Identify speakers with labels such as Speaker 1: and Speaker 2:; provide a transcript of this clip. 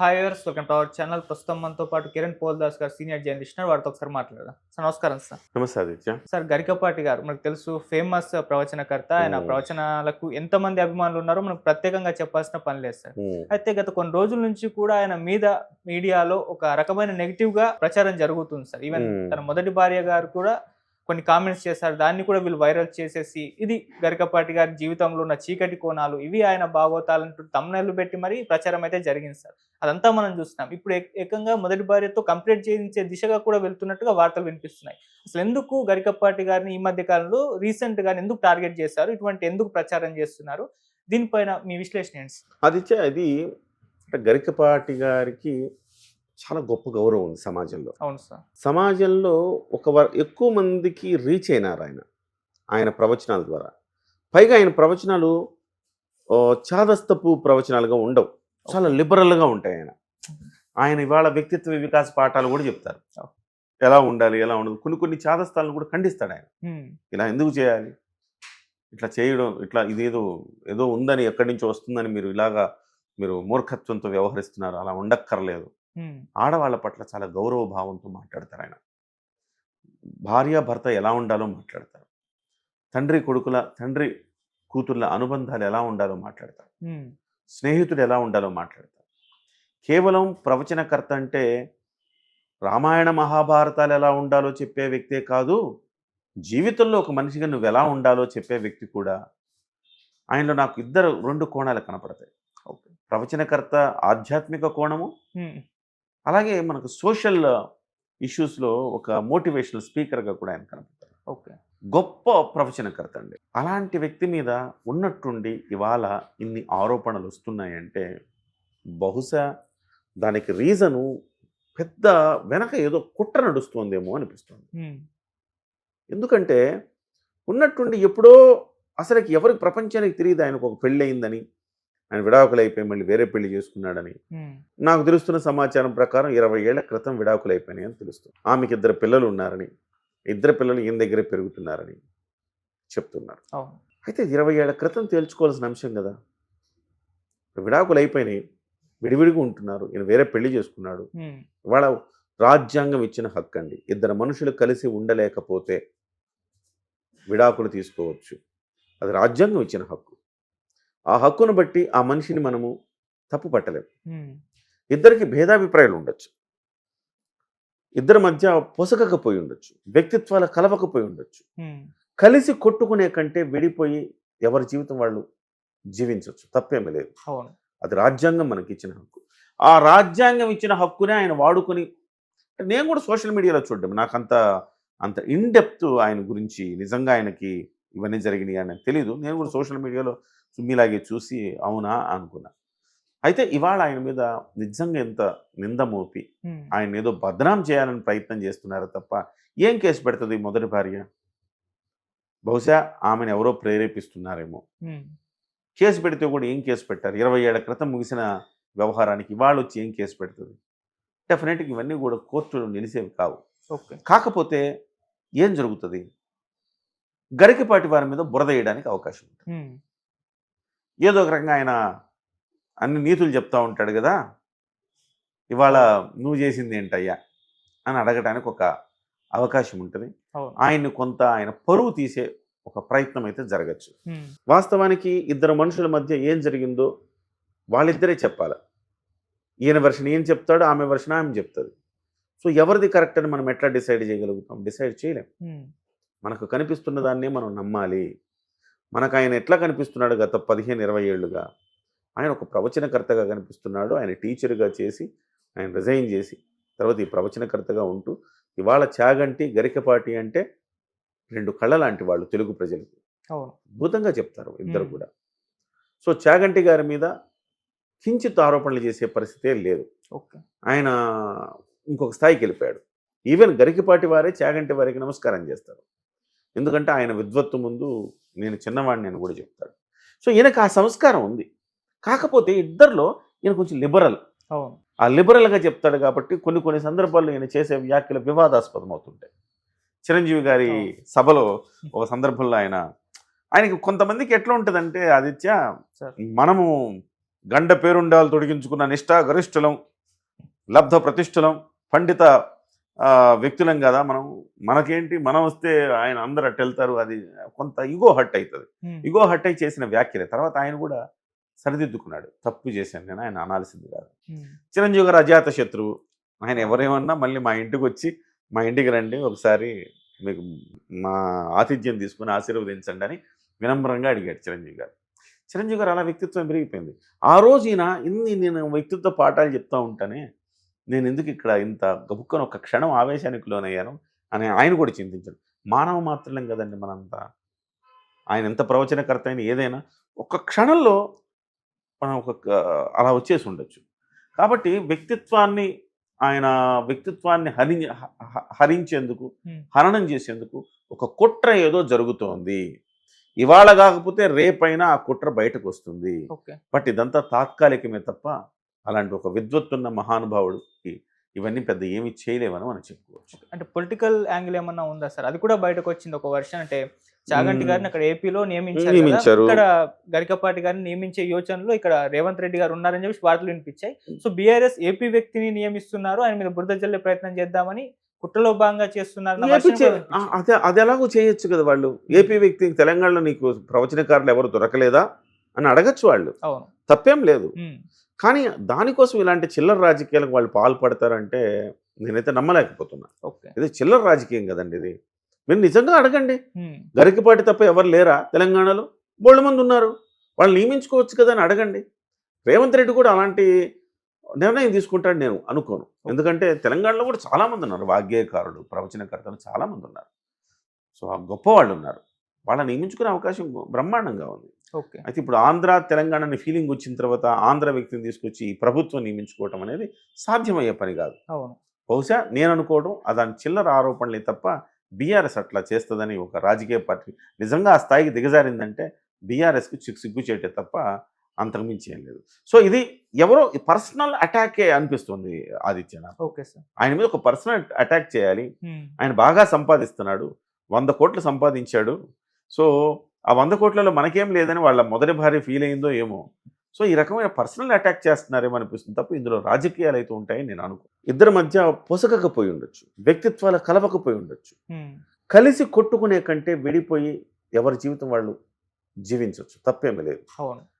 Speaker 1: హాయర్స్ welcome to our channel. ప్రస్తుతం మనతో పాటు కిరణ్ పోల్ దాస్ గారు సీనియర్ జర్నలిస్ట్ వారితో ఒకసారి మాట్లాడదాం. సార్ నమస్కారం సార్.
Speaker 2: నమస్తే ఆదిత్య.
Speaker 1: సార్ గరికపాటి గారు మనకు తెలుసు ఫేమస్ ప్రవచనకర్త. ఆయన. ప్రవచనాలకు ఎంతమంది అభిమానులు ఉన్నారో మనకు ప్రత్యేకంగా చెప్పాల్సిన పని లేదు సార్. అయితే గత కొన్ని రోజుల నుంచి కూడా ఆయన మీద మీడియాలో ఒక రకమైన నెగిటివ్గా ప్రచారం జరుగుతుంది సార్. ఈవెన్. తన మొదటి భార్య గారు కూడా కొన్ని కామెంట్స్ చేశారు. దాన్ని కూడా వీళ్ళు వైరల్ చేసేసి ఇది గరికపాటి గారి జీవితంలో ఉన్న చీకటి కోణాలు ఇవి ఆయన భాగవతాలంటూ తమ్నెల్లు పెట్టి మరీ ప్రచారం అయితే జరిగింది సార్. అదంతా మనం చూస్తున్నాం. ఇప్పుడు ఏకంగా మొదటి భార్యతో కంప్లీట్ చేయించే దిశగా కూడా వెళ్తున్నట్టుగా వార్తలు వినిపిస్తున్నాయి. అసలు ఎందుకు గరికపాటి గారిని ఈ మధ్య కాలంలో రీసెంట్గా ఎందుకు టార్గెట్ చేశారు? ఇటువంటి ఎందుకు ప్రచారం చేస్తున్నారు? దీనిపైన మీ విశ్లేషణ ఏంటి
Speaker 2: అది అది గరికపాటి గారికి చాలా గొప్ప గౌరవం ఉంది సమాజంలో.
Speaker 1: అవును సార్.
Speaker 2: సమాజంలో ఒక ఎక్కువ మందికి రీచ్ అయినారు ఆయన ఆయన ప్రవచనాల ద్వారా. పైగా ఆయన ప్రవచనాలు చాదస్తపు ప్రవచనాలుగా ఉండవు. చాలా లిబరల్గా ఉంటాయి ఆయన. ఆయన ఇవాళ వ్యక్తిత్వ వికాస పాఠాలు కూడా చెప్తారు. ఎలా ఉండాలి ఎలా ఉండదు కొన్ని కొన్ని చాదస్తాలను కూడా ఖండిస్తాడు ఆయన. ఇలా ఎందుకు చేయాలి? ఇట్లా చేయడం ఇట్లా ఇదేదో ఏదో ఉందని ఎక్కడి నుంచి వస్తుందని మీరు ఇలాగా మీరు మూర్ఖత్వంతో వ్యవహరిస్తున్నారు అలా ఉండక్కర్లేదు. ఆడవాళ్ళ పట్ల చాలా గౌరవ భావంతో మాట్లాడతారు ఆయన. భార్య భర్త ఎలా ఉండాలో మాట్లాడతారు. తండ్రి కొడుకుల తండ్రి కూతుర్ల అనుబంధాలు ఎలా ఉండాలో మాట్లాడతారు. స్నేహితుడు ఎలా ఉండాలో మాట్లాడతారు. కేవలం ప్రవచనకర్త అంటే రామాయణ మహాభారతాలు ఎలా ఉండాలో చెప్పే వ్యక్తే కాదు జీవితంలో ఒక మనిషిగా నువ్వు ఎలా ఉండాలో చెప్పే వ్యక్తి కూడా ఆయనలో నాకు ఇద్దరు రెండు కోణాలు కనపడతాయి. ప్రవచనకర్త ఆధ్యాత్మిక కోణము. అలాగే మనకు సోషల్ ఇష్యూస్లో ఒక మోటివేషనల్ స్పీకర్గా కూడా ఆయన కనపడతారు
Speaker 1: ఓకే.
Speaker 2: గొప్ప ప్రవచనకర్త అండి అలాంటి వ్యక్తి మీద ఉన్నట్టుండి ఇవాళ ఇన్ని ఆరోపణలు వస్తున్నాయంటే బహుశా దానికి రీజను పెద్ద వెనక ఏదో కుట్ర నడుస్తోందేమో అనిపిస్తుంది. ఎందుకంటే ఉన్నట్టుండి ఎప్పుడో అసలుకి ఎవరికి ప్రపంచానికి తెలియదు ఆయనకు ఒక పెళ్ళి అయిందని ఆయన విడాకులు అయిపోయి మళ్ళీ వేరే పెళ్ళి చేసుకున్నాడని. నాకు తెలుస్తున్న సమాచారం ప్రకారం ఇరవై ఏళ్ళ క్రితం విడాకులు అయిపోయినాయి అని తెలుస్తుంది. ఆమెకి ఇద్దరు పిల్లలు ఉన్నారని ఇద్దరు పిల్లలు ఈయన దగ్గరే పెరుగుతున్నారని చెప్తున్నారు. అయితే ఇరవై ఏళ్ళ క్రితం తేల్చుకోవాల్సిన అంశం కదా? విడాకులు అయిపోయినాయి విడివిడిగా ఉంటున్నారు ఈయన వేరే పెళ్ళి చేసుకున్నాడు. ఇవాళ రాజ్యాంగం ఇచ్చిన హక్కు అండి ఇద్దరు మనుషులు కలిసి ఉండలేకపోతే విడాకులు తీసుకోవచ్చు. అది రాజ్యాంగం ఇచ్చిన హక్కు. ఆ హక్కును బట్టి ఆ మనిషిని మనము తప్పు పట్టలేము. ఇద్దరికి భేదాభిప్రాయాలు ఉండొచ్చు. ఇద్దరి మధ్య పొసగకపోయి ఉండొచ్చు. వ్యక్తిత్వాలు కలవకపోయి ఉండొచ్చు. కలిసి కొట్టుకునే కంటే విడిపోయి ఎవరి జీవితం వాళ్ళు జీవించవచ్చు తప్పేమీ లేదు. అది రాజ్యాంగం మనకి ఇచ్చిన హక్కు. ఆ రాజ్యాంగం ఇచ్చిన హక్కునే ఆయన వాడుకొని నేను కూడా సోషల్ మీడియాలో చూడడం. నాకు అంత అంత ఇన్ డెప్త్ ఆయన గురించి నిజంగా ఆయనకి ఇవన్నీ జరిగినాయి అని నాకు తెలియదు నేను కూడా సోషల్ మీడియాలో మీలాగే చూసి అవునా అనుకున్నా. అయితే ఇవాళ ఆయన మీద నిజంగా ఎంత నింద మోపి. ఆయన ఏదో బదనాం చేయాలని ప్రయత్నం చేస్తున్నారు తప్ప ఏం కేసు పెడుతుంది మొదటి భార్య? బహుశా ఆమెను ఎవరో ప్రేరేపిస్తున్నారేమో. కేసు పెడితే కూడా ఏం కేసు పెట్టారు? ఇరవై ఏళ్ళ క్రితం ముగిసిన వ్యవహారానికి ఇవాళ వచ్చి ఏం కేసు పెడుతుంది? డెఫినెట్గా ఇవన్నీ కూడా కోర్టులో నిలిసేవి కావు. కాకపోతే ఏం జరుగుతుంది? గరికపాటి వారి మీద బురద వేయడానికి అవకాశం
Speaker 1: Hmm.
Speaker 2: ఏదో ఒక రకంగా ఆయన అన్ని నీతులు చెప్తా ఉంటాడు కదా. ఇవాళ నువ్వు చేసింది ఏంటయ్యా? అని అడగటానికి ఒక అవకాశం ఉంటుంది. ఆయన్ని కొంత ఆయన పరువు తీసే ఒక ప్రయత్నం అయితే జరగచ్చు. వాస్తవానికి ఇద్దరు మనుషుల మధ్య ఏం జరిగిందో వాళ్ళిద్దరే చెప్పాలి. ఈయన వెర్షన్ ఏం చెప్తాడో ఆమె వెర్షన్ ఆమె చెప్తుంది. సో ఎవరిది కరెక్ట్ అని మనం ఎట్లా డిసైడ్ చేయగలుగుతాం? డిసైడ్ చేయలేం. మనకు కనిపిస్తున్న దాన్నే మనం నమ్మాలి. మనకు ఆయన ఎట్లా కనిపిస్తున్నాడు గత పదిహేను ఇరవై ఏళ్ళుగా? ఆయన ఒక ప్రవచనకర్తగా కనిపిస్తున్నాడు. ఆయన టీచర్గా చేసి ఆయన రిజైన్ చేసి తర్వాత ఈ ప్రవచనకర్తగా ఉంటూ ఇవాళ చాగంటి గరికపాటి అంటే రెండు కళ్ళ లాంటి వాళ్ళు తెలుగు ప్రజలకు. అద్భుతంగా చెప్తారు ఇద్దరు. కూడా. సో చాగంటి గారి మీద కించిత్ ఆరోపణలు చేసే పరిస్థితే లేదు. ఆయన ఇంకొక స్థాయికి వెళ్ళిపోయాడు. ఈవెన్ గరికిపాటి వారే చాగంటి వారికి నమస్కారం చేస్తారు. ఎందుకంటే ఆయన విద్వత్తు ముందు నేను చిన్నవాడిని నేను కూడా చెప్తాడు. సో ఈయనకు ఆ సంస్కారం ఉంది. కాకపోతే ఇద్దరిలో ఈయన కొంచెం లిబరల్ ఆ లిబరల్గా చెప్తాడు కాబట్టి కొన్ని కొన్ని సందర్భాల్లో ఈయన చేసే వ్యాఖ్యలు వివాదాస్పదం అవుతుంటాయి చిరంజీవి గారి. సభలో ఒక సందర్భంలో ఆయన ఆయనకి కొంతమందికి ఎట్లా ఉంటుందంటే ఆదిత్య మనము గండ పేరుండాలు తొడిగించుకున్న నిష్ఠా గరిష్ఠులం లబ్ధ ప్రతిష్ఠులం పండిత వ్యక్తులం కదా మనం. మనకేంటి? మనం వస్తే ఆయన అందరు అట్టు వెళ్తారు. అది కొంత ఇగో హట్ అవుతుంది ఇగో హట్ అయి చేసిన వ్యాఖ్యలే. తర్వాత ఆయన కూడా సరిదిద్దుకున్నాడు. తప్పు చేశాను నేను ఆయన అనాల్సింది కాదు. చిరంజీవి గారు అజాత శత్రువు. ఆయన ఎవరేమన్నా మళ్ళీ మా ఇంటికి వచ్చి మా ఇంటికి రండి ఒకసారి మీకు మా ఆతిథ్యం తీసుకుని ఆశీర్వదించండి అని వినమ్రంగా అడిగాడు చిరంజీవి గారు. చిరంజీవి గారు అలా వ్యక్తిత్వం పెరిగిపోయింది. ఆ రోజు ఈయన ఇన్ని నేను వ్యక్తిత్వ పాఠాలు చెప్తా ఉంటానే నేను ఎందుకు ఇక్కడ ఇంత గబుక్కను ఒక క్షణం ఆవేశానికి లోనయ్యాను అని ఆయన కూడా చింతించాడు. మానవ మాత్రలేం కదండి మనంతా. ఆయన ఎంత ప్రవచనకర్త అయినా ఏదైనా ఒక క్షణంలో మనం ఒక అలా వచ్చేసి ఉండొచ్చు. కాబట్టి వ్యక్తిత్వాన్ని ఆయన వ్యక్తిత్వాన్ని హరి హరించేందుకు. హననం చేసేందుకు ఒక కుట్ర ఏదో జరుగుతోంది. ఇవాళ కాకపోతే రేపైనా ఆ కుట్ర బయటకు వస్తుంది బట్ ఇదంతా తాత్కాలికమే తప్ప అలాంటి ఒక విద్వత్తున్న మహానుభావుడికి ఇవన్నీ పెద్ద ఏమీ చేయలేవని మనం చెప్పుకోవచ్చు.
Speaker 1: అంటే పొలిటికల్ యాంగిల్ ఏమన్నా ఉందా సార్? అది కూడా బయటకు వచ్చింది ఒక వర్షన్. అంటే చాగంటి. గారిని అక్కడ ఏపీలో నియమించారు. ఇక్కడ గరికపాటి గారిని నియమించే యోచనలో ఇక్కడ రేవంత్ రెడ్డి గారు ఉన్నారని చెప్పి వార్తలు వినిపించాయి. సో బీఆర్ఎస్ ఏపీ వ్యక్తిని నియమిస్తున్నారు. ఆయన మీద బురద జల్లే ప్రయత్నం చేద్దామని కుట్రలో భాగంగా చేస్తున్నారు
Speaker 2: అదే అది ఎలాగో చేయొచ్చు కదా వాళ్ళు. ఏపీ వ్యక్తి తెలంగాణలో నీకు ప్రవచనకారులు ఎవరు దొరకలేదా అని అడగచ్చు వాళ్ళు.
Speaker 1: అవును.
Speaker 2: తప్పేం లేదు. కానీ దానికోసం ఇలాంటి చిల్లర రాజకీయాలకు వాళ్ళు పాల్పడతారంటే నేనైతే నమ్మలేకపోతున్నా.
Speaker 1: ఓకే.
Speaker 2: ఇది చిల్లర రాజకీయం కదండి ఇది. మీరు నిజంగా అడగండి. గరికపాటి తప్ప ఎవరు లేరా తెలంగాణలో? బోళ్ళ మంది ఉన్నారు. వాళ్ళు నియమించుకోవచ్చు కదా అని అడగండి. రేవంత్ రెడ్డి కూడా అలాంటి నిర్ణయం తీసుకుంటాడు నేను అనుకోను. ఎందుకంటే తెలంగాణలో కూడా చాలామంది ఉన్నారు. వాగ్గేయకారులు ప్రవచనకర్తలు చాలామంది ఉన్నారు. సో ఆ గొప్ప వాళ్ళు ఉన్నారు. వాళ్ళని నియమించుకునే అవకాశం బ్రహ్మాండంగా ఉంది.
Speaker 1: ఓకే.
Speaker 2: అయితే ఇప్పుడు ఆంధ్ర తెలంగాణ అనే ఫీలింగ్ వచ్చిన తర్వాత ఆంధ్ర వ్యక్తిని తీసుకొచ్చి ఈ ప్రభుత్వం నియమించుకోవటం అనేది సాధ్యమయ్యే పని కాదు.
Speaker 1: అవును.
Speaker 2: బహుశా నేను అనుకోవడం అదాని చిల్లర ఆరోపణలే తప్ప బీఆర్ఎస్ అట్లా చేస్తుందని ఒక రాజకీయ పార్టీ నిజంగా ఆ స్థాయికి దిగజారిందంటే బీఆర్ఎస్కి చిక్కు సిగ్గు చేయటే తప్ప అంతకుమించి ఏం లేదు. సో ఇది ఎవరో పర్సనల్ అటాకే అనిపిస్తుంది ఆదిత్య నాకు.
Speaker 1: Okay sir.
Speaker 2: ఆయన మీద ఒక పర్సనల్ అటాక్ చేయాలి. ఆయన బాగా సంపాదిస్తున్నాడు. వంద కోట్లు సంపాదించాడు. సో ఆ వంద కోట్లలో మనకేం లేదని వాళ్ళ మొదటి భార్య ఫీల్ అయిందో ఏమో. సో ఈ రకమైన పర్సనల్ అటాక్ చేస్తున్నారేమో అనిపిస్తుంది తప్ప ఇందులో రాజకీయాలు అయితే ఉంటాయని నేను అనుకో ఇద్దరి మధ్య పొసగకపోయి ఉండొచ్చు వ్యక్తిత్వాలు కలవకపోయి ఉండొచ్చు. కలిసి కొట్టుకునే కంటే విడిపోయి ఎవరి జీవితం వాళ్ళు జీవించవచ్చు తప్పేమీ లేదు.